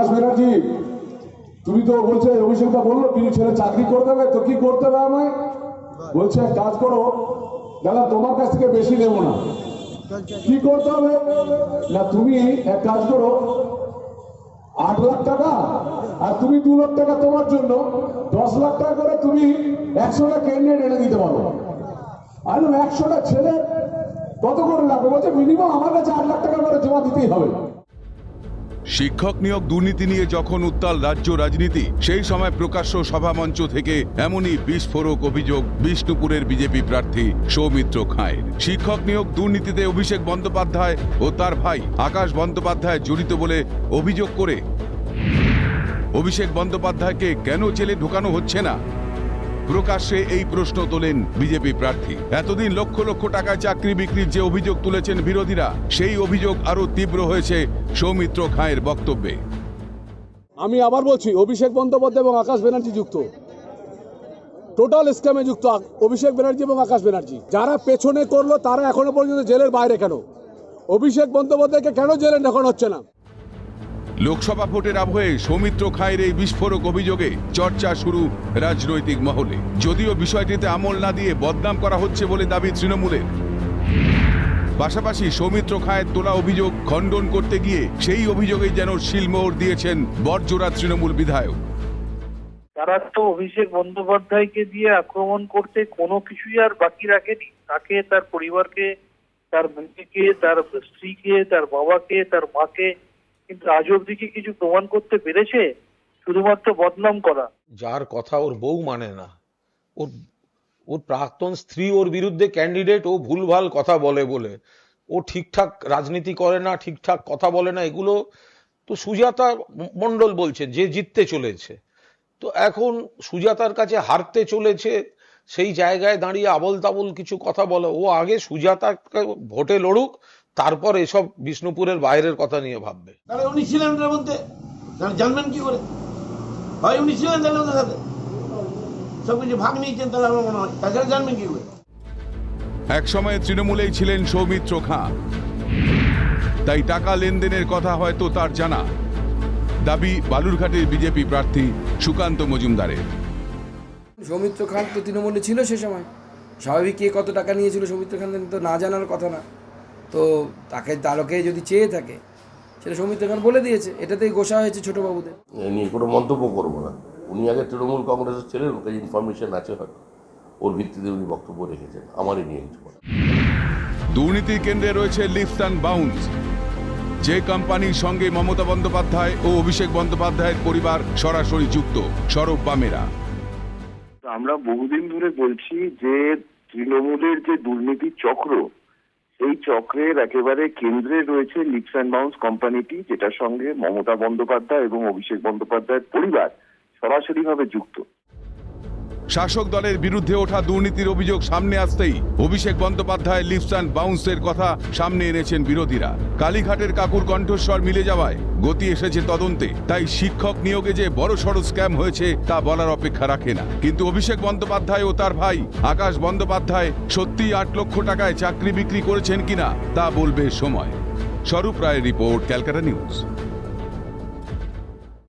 আকাশ ব্যানার্জি, তুমি তো বলছে অভিষেকটা বলল কিছু ছেলে চাকরি করে দেবে তো কি করতে হবে আমায়? বলছে কাজ করো, দাদা, তোমার কাছ থেকে বেশি নেব না। কি করতে হবে? না, তুমি এক কাজ করো, আট লাখ টাকা, আর তুমি দু লাখ টাকা তোমার জন্য, দশ লাখ টাকা করে তুমি একশোটা ক্যান্ডিডেট এনে দিতে পারো। আর, একশোটা ছেলে, কত করে লাগবে? বলছে মিনিমাম আমার কাছে আট লাখ টাকা করে জমা দিতেই হবে। শিক্ষক নিয়োগ দুর্নীতি নিয়ে যখন উত্তাল রাজ্য রাজনীতি, সেই সময় প্রকাশ্য সভামঞ্চ থেকে এমনই বিস্ফোরক অভিযোগ বিষ্ণুপুরের বিজেপি প্রার্থী সৌমিত্র খাঁয়ের। শিক্ষক নিয়োগ দুর্নীতিতে অভিষেক বন্দ্যোপাধ্যায় ও তার ভাই আকাশ বন্দ্যোপাধ্যায় জড়িত বলে অভিযোগ করে। অভিষেক বন্দ্যোপাধ্যায়কে কেন জেলে ঢোকানো হচ্ছে না? প্রকাশ্যে এই প্রশ্ন তোলেন বিজেপি প্রার্থী। এতদিন লক্ষ লক্ষ টাকায় চাকরি বিক্রির যে অভিযোগ তুলেছেন বিরোধীরা, সেই অভিযোগ আরও তীব্র হয়েছে সৌমিত্র খাঁয়ের বক্তব্যে। আমি আবার বলছি, অভিষেক বন্দ্যোপাধ্যায় এবং আকাশ ব্যানার্জি যুক্ত। টোটাল স্ক্যামে যুক্ত অভিষেক ব্যানার্জি এবং আকাশ ব্যানার্জি। যারা পেছনে করল, তারা এখনও পর্যন্ত জেলের বাইরে কেন? অভিষেক বন্দ্যোপাধ্যায়কে কেন জেলে ঢোকানো হচ্ছে না? লোকসভা ভোটের আবহে সৌমিত্র খায়ের এই বিস্ফোরক অভিযোগে চর্চা শুরু রাজনৈতিক মহলে। যদিও বিষয়টিতে আমল না দিয়ে বদনাম করা হচ্ছে বলে দাবি তৃণমূলের। পাশাপাশি সৌমিত্র খায়ের তোলা অভিযোগ খণ্ডন করতে গিয়ে সেই অভিযোগেই যেন শিলমোহর দিয়েছেন বরজোড়া তৃণমূল বিধায়ক। তারা তো অভিষেক বন্দ্যোপাধ্যায়কে দিয়ে আক্রমণ করতে কোনো কিছুই আর বাকি রাখেনি। তাকে, তার পরিবারকে, তার মেয়েকে, তার স্ত্রীকে, তার বাবাকে, তার মাকে কিন্তু আজ অব্দি কি কিছু প্রমাণ করতে পেরেছে? শুধুমাত্র বদনাম করা। যার কথা ওর বউ মানে না। ওর ওর প্রাক্তন স্ত্রী ওর বিরুদ্ধে ক্যান্ডিডেট ও ভুলভাল কথা বলে বলে। ও ঠিকঠাক রাজনীতি করে না, ঠিকঠাক কথা বলে না, এগুলো তো সুজাতা মণ্ডল বলছে, যে জিততে চলেছে। তো এখন সুজাতার কাছে হারতে চলেছে, সেই জায়গায় দাঁড়িয়ে আবল তাবল কিছু কথা বলে। ও আগে সুজাতাকে ভোটে লড়ুক তারপর এসব বিষ্ণুপুরের বাইরের কথা নিয়ে ভাববে। তাহলে উনি ছিলেন ওটার মধ্যে? জানবেন কি করে? হয় উনি ছিলেন তাহলে ওদের সাথে? সব কিছু ভাগ নিয়েছেন তাহলে আমার মনে হয়। তাছাড়া জানবেন কি করে? এক সময় তৃণমূলেই ছিলেন সৌমিত্র খাঁ। তাই টাকা লেনদেনের কথা হয়তো তার জানা। দাবি বালুরঘাটের বিজেপি প্রার্থী সুকান্ত মজুমদারের। সৌমিত্র খান তো তৃণমূলে ছিল সে সময়। স্বাভাবিক কে কত টাকা নিয়েছিল সৌমিত্র খান তো না জানার কথা না। তো তাকে তারকে যদি চেয়ে থাকে সেটা সৌমিত্র খান বলে দিয়েছে এটাতেই গোসা হয়েছে ছোটবাবুদের। এ নিয়ে কোনো মন্তব্য করব না। উনি আগে তৃণমূল কংগ্রেসের ছিলেন ওর কাছে ইনফরমেশন আছে হয়তো। ওর ভিত্তিতে উনি বক্তব্য রেখেছেন আমারই নিয়ে কিছু দুর্নীতির কেন্দ্রে রয়েছে লিফট অ্যান্ড বাউন্স যে কোম্পানির সঙ্গে মমতা বন্দ্যোপাধ্যায় ও অভিষেক বন্দ্যোপাধ্যায়ের পরিবার সরাসরি যুক্ত সরব বামেরা। আমরা বহুদিন ধরে বলছি যে তৃণমূলের যে দুর্নীতি চক্র সেই চক্রের একেবারে কেন্দ্রে রয়েছে লিপস অ্যান্ড বাউন্স কোম্পানিটি, যেটার সঙ্গে মমতা বন্দ্যোপাধ্যায় এবং অভিষেক বন্দ্যোপাধ্যায়ের পরিবার সরাসরিভাবে যুক্ত। শাসক দলের বিরুদ্ধে ওঠা দুর্নীতির অভিযোগ সামনে আসতেই অভিষেক বন্দ্যোপাধ্যায় লিফট অ্যান্ড বাউন্সের কথা সামনে এনেছেন বিরোধীরা। কালীঘাটের কাকুর কণ্ঠস্বর মিলে যাওয়ায় গতি এসেছে তদন্তে, তাই শিক্ষক নিয়োগে যে বড় সড় স্ক্যাম হয়েছে তা বলার অপেক্ষা রাখে না। কিন্তু অভিষেক বন্দ্যোপাধ্যায় ও তার ভাই আকাশ বন্দ্যোপাধ্যায় সত্যিই আট লক্ষ টাকায় চাকরি বিক্রি করেছেন কিনা তা বলবে সময়। স্বরূপ রায়ের রিপোর্ট, ক্যালকাটা নিউজ।